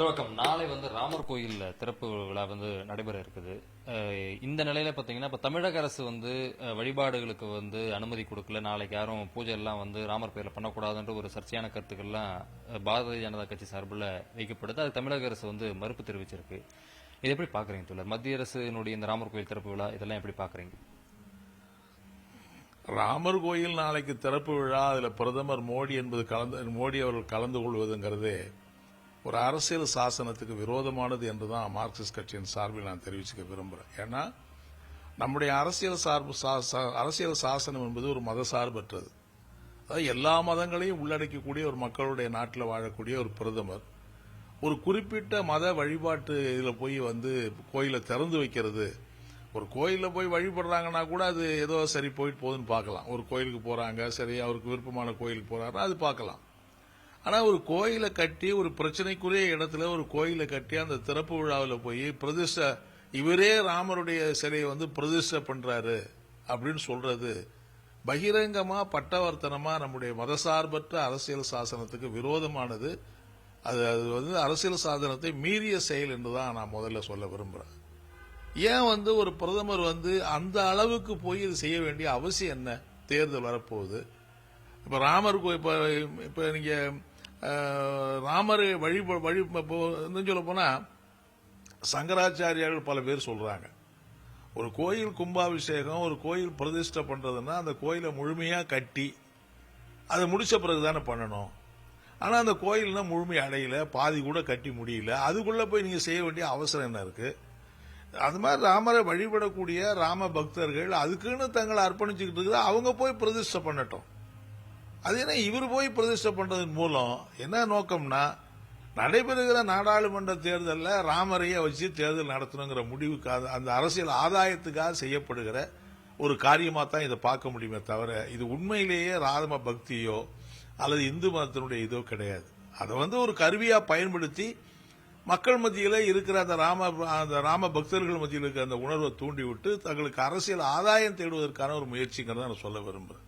துவக்கம் நாளை வந்து ராமர் கோயிலில் திறப்பு விழா வந்து நடைபெற இருக்குது. இந்த நிலையில பாத்தீங்கன்னா இப்ப தமிழக அரசு வந்து வழிபாடுகளுக்கு வந்து அனுமதி கொடுக்கல. நாளைக்கு யாரும் பூஜை எல்லாம் வந்து ராமர் பேர்ல பண்ணக்கூடாதுன்ற ஒரு சர்ச்சையான கருத்துக்கள்லாம் பாரதிய ஜனதா கட்சி சார்பில் வைக்கப்படுது. அது தமிழக அரசு வந்து மறுப்பு தெரிவிச்சிருக்கு. இது எப்படி பாக்குறீங்க தோழர்? மத்திய அரசினுடைய இந்த ராமர் கோயில் திறப்பு விழா இதெல்லாம் எப்படி பாக்குறீங்க? ராமர் கோயில் நாளைக்கு திறப்பு விழா. அதில் பிரதமர் மோடி என்பது கலந்து மோடி அவர்கள் கலந்து கொள்வதுங்கிறது ஒரு அரசியல் சாசனத்துக்கு விரோதமானது என்றுதான் மார்க்சிஸ்ட் கட்சியின் சார்பில் நான் தெரிவிச்சுக்க விரும்புகிறேன் ஏன்னா நம்முடைய அரசியல் சார்பு சா- சா- அரசியல் சாசனம் என்பது ஒரு மத சார்பற்றது. அதாவது எல்லா மதங்களையும் உள்ளடக்கக்கூடிய ஒரு மக்களுடைய நாட்டில் வாழக்கூடிய ஒரு பிரதமர் ஒரு குறிப்பிட்ட மத வழிபாட்டு இதில் போய் வந்து கோயிலை திறந்து வைக்கிறது. ஒரு கோயிலில் போய் வழிபடுறாங்கன்னா கூட அது ஏதோ சரி போயிட்டு போகுதுன்னு பார்க்கலாம். ஒரு கோயிலுக்கு போகிறாங்க சரி அவருக்கு விருப்பமான கோயிலுக்கு போகிறாருன்னா அது பார்க்கலாம். ஆனால் ஒரு கோயிலை கட்டி ஒரு பிரச்சனைக்குரிய இடத்துல ஒரு கோயிலை கட்டி அந்த திறப்பு விழாவில் போய் பிரதிஷ்டை இவரே ராமருடைய சிலையை வந்து பிரதிஷ்டை பண்றாரு அப்படின்னு சொல்றது பகிரங்கமா பட்டவர்த்தனமா நம்முடைய மதசார்பற்ற அரசியல் சாசனத்துக்கு விரோதமானது. அது அது வந்து அரசியல் சாதனத்தை மீறிய செயல் என்றுதான் நான் முதல்ல சொல்ல விரும்புறேன். ஏன் வந்து ஒரு பிரதமர் வந்து அந்த அளவுக்கு போய் இது செய்ய வேண்டிய அவசியம் என்ன? தேர்தல் வரப்போகுது. இப்ப ராமர் கோ- இப்ப இப்ப நீங்க ராமர் வழி வழி சொல்ல போனா சங்கராச்சாரியார்கள் பல பேர் சொல்றாங்க. ஒரு கோயில் கும்பாபிஷேகம் ஒரு கோயில் பிரதிஷ்டை பண்றதுன்னா அந்த கோயிலை முழுமையா கட்டி அதை முடிச்ச பிறகு தானே பண்ணணும். ஆனா அந்த கோயில்னா முழுமை அடையல பாதி கூட கட்டி முடியல. அதுக்குள்ள போய் நீங்க செய்ய வேண்டிய அவசரம் என்ன இருக்கு? அது மாதிரி ராமரை வழிபடக்கூடிய ராம பக்தர்கள் அதுக்குன்னு தங்களை அர்ப்பணிச்சுக்கிட்டு இருக்குது. அவங்க போய் பிரதிஷ்டை பண்ணட்டும். அது என்ன இவர் போய் பிரதிஷ்டை பண்றதன் மூலம் என்ன நோக்கம்னா நடைபெறுகிற நாடாளுமன்ற தேர்தலில் ராமரையை வச்சு தேர்தல் நடத்தணுங்கிற முடிவுக்காக அந்த அரசியல் ஆதாயத்துக்காக செய்யப்படுகிற ஒரு காரியமாக தான் இதை பார்க்க முடியுமே தவிர இது உண்மையிலேயே ராம பக்தியோ அல்லது இந்து மதத்தினுடைய இதோ கிடையாது. அதை வந்து ஒரு கருவியாக பயன்படுத்தி மக்கள் மத்தியில் இருக்கிற அந்த ராம அந்த ராம பக்தர்கள் மத்தியில் இருக்கிற அந்த உணர்வை தூண்டிவிட்டு தங்களுக்கு அரசியல் ஆதாயம் தேடுவதற்கான ஒரு முயற்சிங்கிறத நான் சொல்ல விரும்புகிறேன்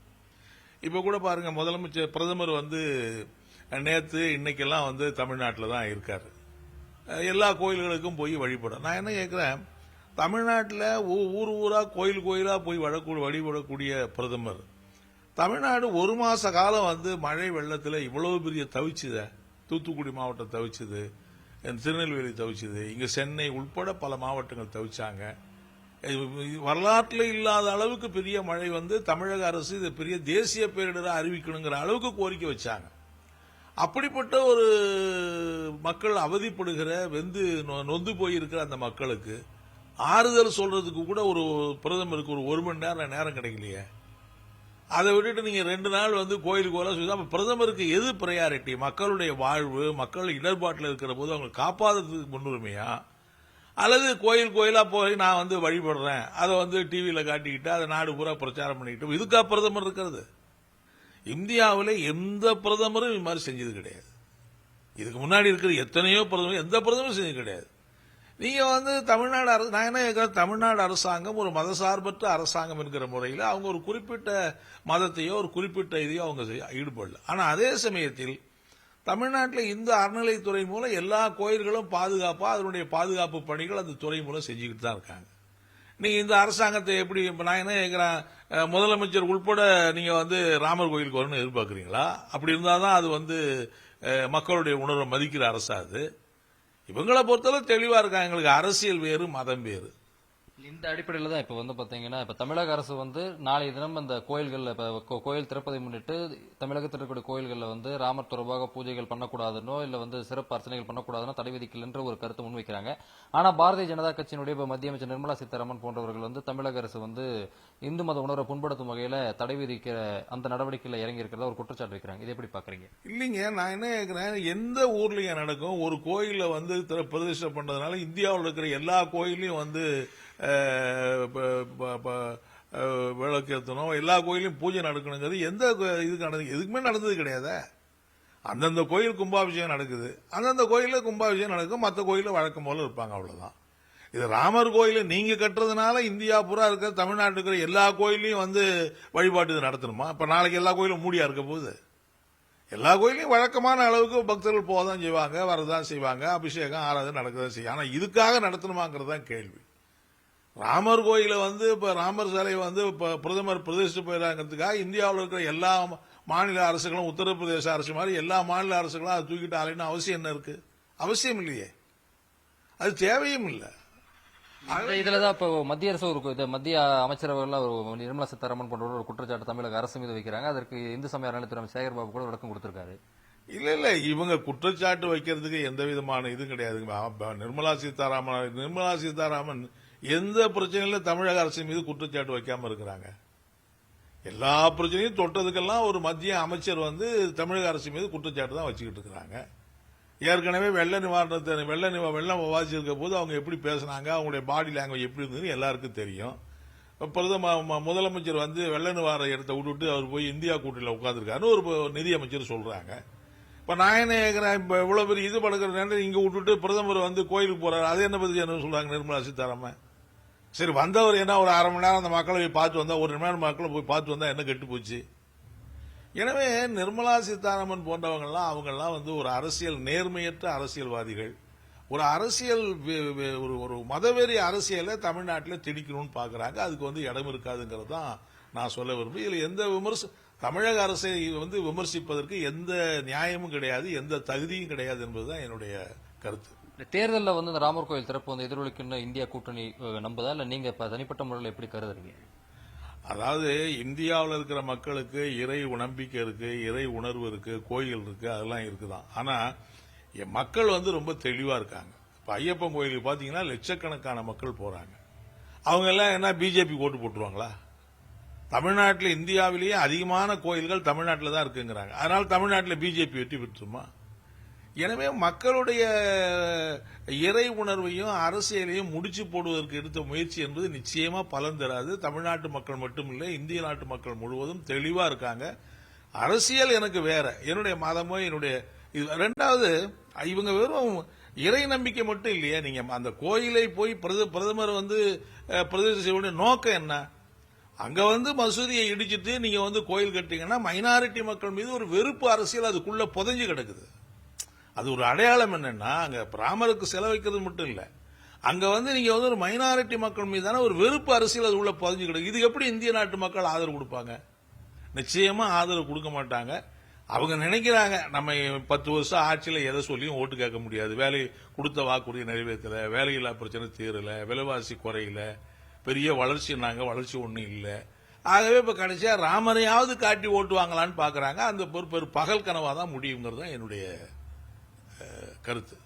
இப்ப கூட பாருங்க முதலமைச்சர் பிரதமர் வந்து நேத்து இன்னைக்கெல்லாம் வந்து தமிழ்நாட்டில் தான் இருக்காரு. எல்லா கோயில்களுக்கும் போய் வழிபடும் நான் என்ன கேட்கிறேன் தமிழ்நாட்டில் ஊர் ஊரா கோயில் கோயிலா போய் வழக்கூட வழிபடக்கூடிய பிரதமர் தமிழ்நாடு ஒரு மாச காலம் வந்து மழை வெள்ளத்தில் இவ்வளவு பெரிய தவிச்சுத. தூத்துக்குடி மாவட்டம் தவிச்சுது திருநெல்வேலி தவிச்சுது இங்க சென்னை உட்பட பல மாவட்டங்கள் தவிச்சாங்க. வரலாற்றில் இல்லாத அளவுக்கு பெரிய மழை வந்து தமிழக அரசு இதை பெரிய தேசிய பேரிடராக அறிவிக்கணுங்கிற அளவுக்கு கோரிக்கை வச்சாங்க. அப்படிப்பட்ட ஒரு மக்கள் அவதிப்படுகிற வெந்து நொ- நொந்து போயிருக்கிற அந்த மக்களுக்கு ஆறுதல் சொல்றதுக்கு கூட ஒரு பிரதமருக்கு ஒரு ஒரு மணி நேரம் நேரம் கிடைக்கலையே. அதை விட்டுட்டு நீங்க ரெண்டு நாள் வந்து கோயிலுக்கு போல சொல்லி அப்ப பிரதமருக்கு எது ப்ரையாரிட்டி மக்களுடைய வாழ்வு மக்கள் இடர்பாட்டில் இருக்கிற போது அவங்க காப்பாற்றுறதுக்கு முன்னுரிமையா? அல்லது கோயில் கோயிலா போய் நான் வந்து வழிபடுறேன். அதை வந்து டிவியில காட்டிக்கிட்டு அதை நாடு பூரா பிரச்சாரம் பண்ணிக்கிட்டு இதுக்கா பிரதமர் இருக்கிறது. இந்தியாவில் எந்த பிரதமரும் இது மாதிரி செஞ்சது கிடையாது. இதுக்கு முன்னாடி இருக்கிற எத்தனையோ பிரதமர் எந்த பிரதமரும் செஞ்சது கிடையாது. நீங்க வந்து தமிழ்நாடு அரசு நான் என்ன கேட்கிறேன் தமிழ்நாடு அரசாங்கம் ஒரு மதசார்பற்ற அரசாங்கம் என்கிற முறையில் அவங்க ஒரு குறிப்பிட்ட மதத்தையோ ஒரு குறிப்பிட்ட இதையோ அவங்க செய்ய- ஈடுபடல. ஆனால் அதே சமயத்தில் தமிழ்நாட்டில் இந்த அறநிலைத்துறை மூலம் எல்லா கோயில்களும் பாதுகாப்பாக அதனுடைய பாதுகாப்பு பணிகள் அந்த துறை மூலம் செஞ்சுக்கிட்டு தான் இருக்காங்க. நீங்க இந்த அரசாங்கத்தை எப்படி நான் என்ன கேட்குறேன் முதலமைச்சர் உள்பட நீங்க வந்து ராமர் கோயிலுக்கு வரணும்னு எதிர்பார்க்குறீங்களா? அப்படி இருந்தால் தான் அது வந்து மக்களுடைய உணர்வை மதிக்கிற அரசா அது. இவங்களை பொறுத்தளவு தெளிவாக இருக்காங்க. எங்களுக்கு அரசியல் வேறு மதம் வேறு. இந்த அடிப்படையில் தான் இப்போ வந்து பார்த்தீங்கன்னா இப்போ தமிழக அரசு வந்து நாளைய தினம் அந்த கோயில்களில் இப்போ கோயில் திறப்பதை முன்னிட்டு தமிழகத்தில் இருக்கக்கூடிய கோயில்களில் வந்து ராமர் தொடர்பாக பூஜைகள் பண்ணக்கூடாதுன்னோ இல்லை வந்து சிறப்பு அர்ச்சனைகள் பண்ணக்கூடாதுன்னு தடை விதிக்கலன்ற ஒரு கருத்தை முன்வைக்கிறாங்க. ஆனால் பாரதிய ஜனதா கட்சியினுடைய இப்போ மத்திய அமைச்சர் நிர்மலா சீதாராமன் போன்றவர்கள் வந்து தமிழக அரசு வந்து இந்து மத உணர்வை புண்படுத்தும் வகையில் தடை விதிக்கிற அந்த நடவடிக்கையில் இறங்கி இருக்கிறதா ஒரு குற்றச்சாட்டு வைக்கிறாங்க. இதை எப்படி பார்க்குறீங்க இல்லைங்க நான் என்ன கேட்குறேன் எந்த ஊர்லேயும் நடக்கும் ஒரு கோயிலில் வந்து பிரதிஷ்டை பண்ணுறதுனால இந்தியாவில் இருக்கிற எல்லா கோயிலையும் வந்து விளக்கேற்றணும் எல்லா கோயிலையும் பூஜை நடக்கணுங்கிறது எந்த இதுக்கு நடந்தது? எதுக்குமே நடந்தது கிடையாது. அந்தந்த கோயில் கும்பாபிஷேகம் நடக்குது. அந்தந்த கோயிலில் கும்பாபிஷேகம் நடக்கும். மற்ற கோயிலில் வழக்கம் போல இருப்பாங்க அவ்வளோதான் இது ராமர் கோயில் நீங்கள் கட்டுறதுனால இந்தியா பூரா இருக்கிற தமிழ்நாட்டில் இருக்கிற எல்லா கோயிலையும் வந்து வழிபாட்டு இது நடத்தணுமா? இப்போ நாளைக்கு எல்லா கோயிலும் மூடியா இருக்க போகுது. எல்லா கோயிலையும் வழக்கமான அளவுக்கு பக்தர்கள் போக தான் செய்வாங்க வரதான் செய்வாங்க அபிஷேகம் ஆராதனை நடக்கதான் செய்யும். ஆனால் இதுக்காக நடத்தணுமாங்கிறது தான் கேள்வி. ராமர் கோயில வந்து இப்ப ராமர் சிலை வந்து பிரதமர் பிரதிஷ்டை போயிடாங்கிறதுக்காக இந்தியாவில் இருக்கிற எல்லா மாநில அரசுகளும் உத்தரப்பிரதேச அரசு மாதிரி எல்லா மாநில அரசுகளும் அதை தூக்கிட்டு அவசியம் என்ன இருக்கு? அவசியம் இல்லையே. அது தேவையும் இல்லை. இதுலதான் இப்போ மத்திய அரசு ஒரு மத்திய அமைச்சரவர்கள் ஒரு நிர்மலா சீதாராமன் போன்ற ஒரு குற்றச்சாட்டு தமிழக அரசு மீது வைக்கிறாங்க. அதற்கு இந்து சமய அறநிலைத்துறை சேகர் பாபு கூட விளக்கம் கொடுத்திருக்காரு. இல்ல இல்ல. இவங்க குற்றச்சாட்டு வைக்கிறதுக்கு எந்த விதமான இதுவும் அப்ப நிர்மலா சீதாராமன் நிர்மலா சீதாராமன் எந்த பிரச்சனையில தமிழக அரசு மீது குற்றச்சாட்டு வைக்காம இருக்கிறாங்க. எல்லா பிரச்சனையும் தொட்டதுக்கெல்லாம் ஒரு மத்திய அமைச்சர் வந்து தமிழக அரசு மீது குற்றச்சாட்டு தான் வச்சுக்கிட்டு இருக்கிறாங்க. ஏற்கனவே வெள்ள நிவாரணத்தை வெள்ள நிவா வெள்ளம் வாசிச்சிருக்க போது அவங்க எப்படி பேசுனாங்க அவங்களுடைய பாடி லாங்குவேஜ் எப்படி இருந்ததுன்னு எல்லாருக்கும் தெரியும். பிரதம முதலமைச்சர் வந்து வெள்ள நிவாரண இடத்தை விட்டுட்டு அவர் போய் இந்தியா கூட்டணியில் உட்காந்துருக்காருன்னு ஒரு நிதியமைச்சர் சொல்றாங்க. இப்ப நான் என்ன கேட்கிறேன் இப்ப இவ்வளவு பெரிய இது படுக்கிற நேரம் இங்க விட்டுட்டு பிரதமர் வந்து கோயிலுக்கு போறாரு அது என்ன பத்தி என்ன சொல்றாங்க நிர்மலா சீதாராமன்? சரி வந்தவர் என்ன ஒரு அரை மணி நேரம் அந்த மக்களை போய் பார்த்து வந்தா ஒரு மணி நேரம் மக்களை போய் பார்த்து வந்தா என்ன கெட்டு போச்சு? எனவே நிர்மலா சீதாராமன் போன்றவங்கெல்லாம் அவங்கெல்லாம் வந்து ஒரு அரசியல் நேர்மையற்ற அரசியல்வாதிகள். ஒரு அரசியல் ஒரு ஒரு மதவெறி அரசியலை தமிழ்நாட்டில் திணிக்கணும்னு பார்க்குறாங்க. அதுக்கு வந்து இடம் இருக்காதுங்கிறது தான் நான் சொல்ல விரும்புகிறேன் இதில் எந்த விமர்ச தமிழக அரசை வந்து விமர்சிப்பதற்கு எந்த நியாயமும் கிடையாது எந்த தகுதியும் கிடையாது என்பதுதான் என்னுடைய கருத்து. தேர்தலில் வந்து இந்த ராமர் கோயில் திறப்பு வந்து எதிரொலிக்குன்னு இந்தியா கூட்டணி நம்புதா? இல்லை நீங்கள் இப்போ தனிப்பட்ட முறையில் எப்படி கருதுறீங்க? அதாவது இந்தியாவில் இருக்கிற மக்களுக்கு இறை நம்பிக்கை இருக்கு இறை உணர்வு இருக்கு கோயில் இருக்கு அதெல்லாம் இருக்குதான் ஆனா என் மக்கள் வந்து ரொம்ப தெளிவா இருக்காங்க. இப்ப ஐயப்பன் கோயிலுக்கு பாத்தீங்கன்னா லட்சக்கணக்கான மக்கள் போறாங்க. அவங்க எல்லாம் என்ன பிஜேபி ஓட்டு போட்டுருவாங்களா? தமிழ்நாட்டில் இந்தியாவிலேயே அதிகமான கோயில்கள் தமிழ்நாட்டில் தான் இருக்குங்கிறாங்க. அதனால தமிழ்நாட்டில் பிஜேபி வெற்றி பெற்றுமா? எனவே மக்களுடைய இறை உணர்வையும் அரசியலையும் முடிச்சு போடுவதற்கு எடுத்த முயற்சி என்பது நிச்சயமா பலன் தராது. தமிழ்நாட்டு மக்கள் மட்டுமில்லை இந்திய நாட்டு மக்கள் முழுவதும் தெளிவா இருக்காங்க. அரசியல் எனக்கு வேற. என்னுடைய மதமோ என்னுடைய இது ரெண்டாவது இவங்க வெறும் இறை நம்பிக்கை மட்டும் இல்லையா. நீங்க அந்த கோயிலை போய் பிரத- பிரதமர் வந்து அஹ், செய்ய நோக்கம் என்ன? அங்க வந்து மசூதியை இடிச்சிட்டு நீங்க வந்து கோயில் கட்டிங்கன்னா மைனாரிட்டி மக்கள் மீது ஒரு வெறுப்பு அரசியல் அதுக்குள்ள புதஞ்சு கிடக்குது. அது ஒரு அடையாளம் என்னன்னா அங்க பிராமருக்கு செலவைக்கிறது மட்டும் இல்ல. அங்க வந்து நீங்க வந்து ஒரு மைனாரிட்டி மக்கள் மீதான ஒரு வெறுப்பு அரசியல் அது உள்ள பதிஞ்சு கிடக்கு. இது எப்படி இந்திய நாட்டு மக்கள் ஆதரவு கொடுப்பாங்க? நிச்சயமா ஆதரவு கொடுக்க மாட்டாங்க. அவங்க நினைக்கிறாங்க நம்ம பத்து வருஷம் ஆட்சியில் எதை சொல்லியும் ஓட்டு கேட்க முடியாது. வேலை கொடுத்த வாக்குறுதி நிறைவேற்றல வேலையில்லா பிரச்சனை தீரல விலைவாசி குறையில பெரிய வளர்ச்சி நாங்கள் வளர்ச்சி ஒன்றும் இல்லை. ஆகவே இப்போ கடைசியாக ராமரையாவது காட்டி ஓட்டு வாங்கலான்னு பார்க்குறாங்க அந்த ஒரு பெரு பகல் கனவாக தான் முடியுங்கிறது தான் என்னுடைய அஹ், கருத்து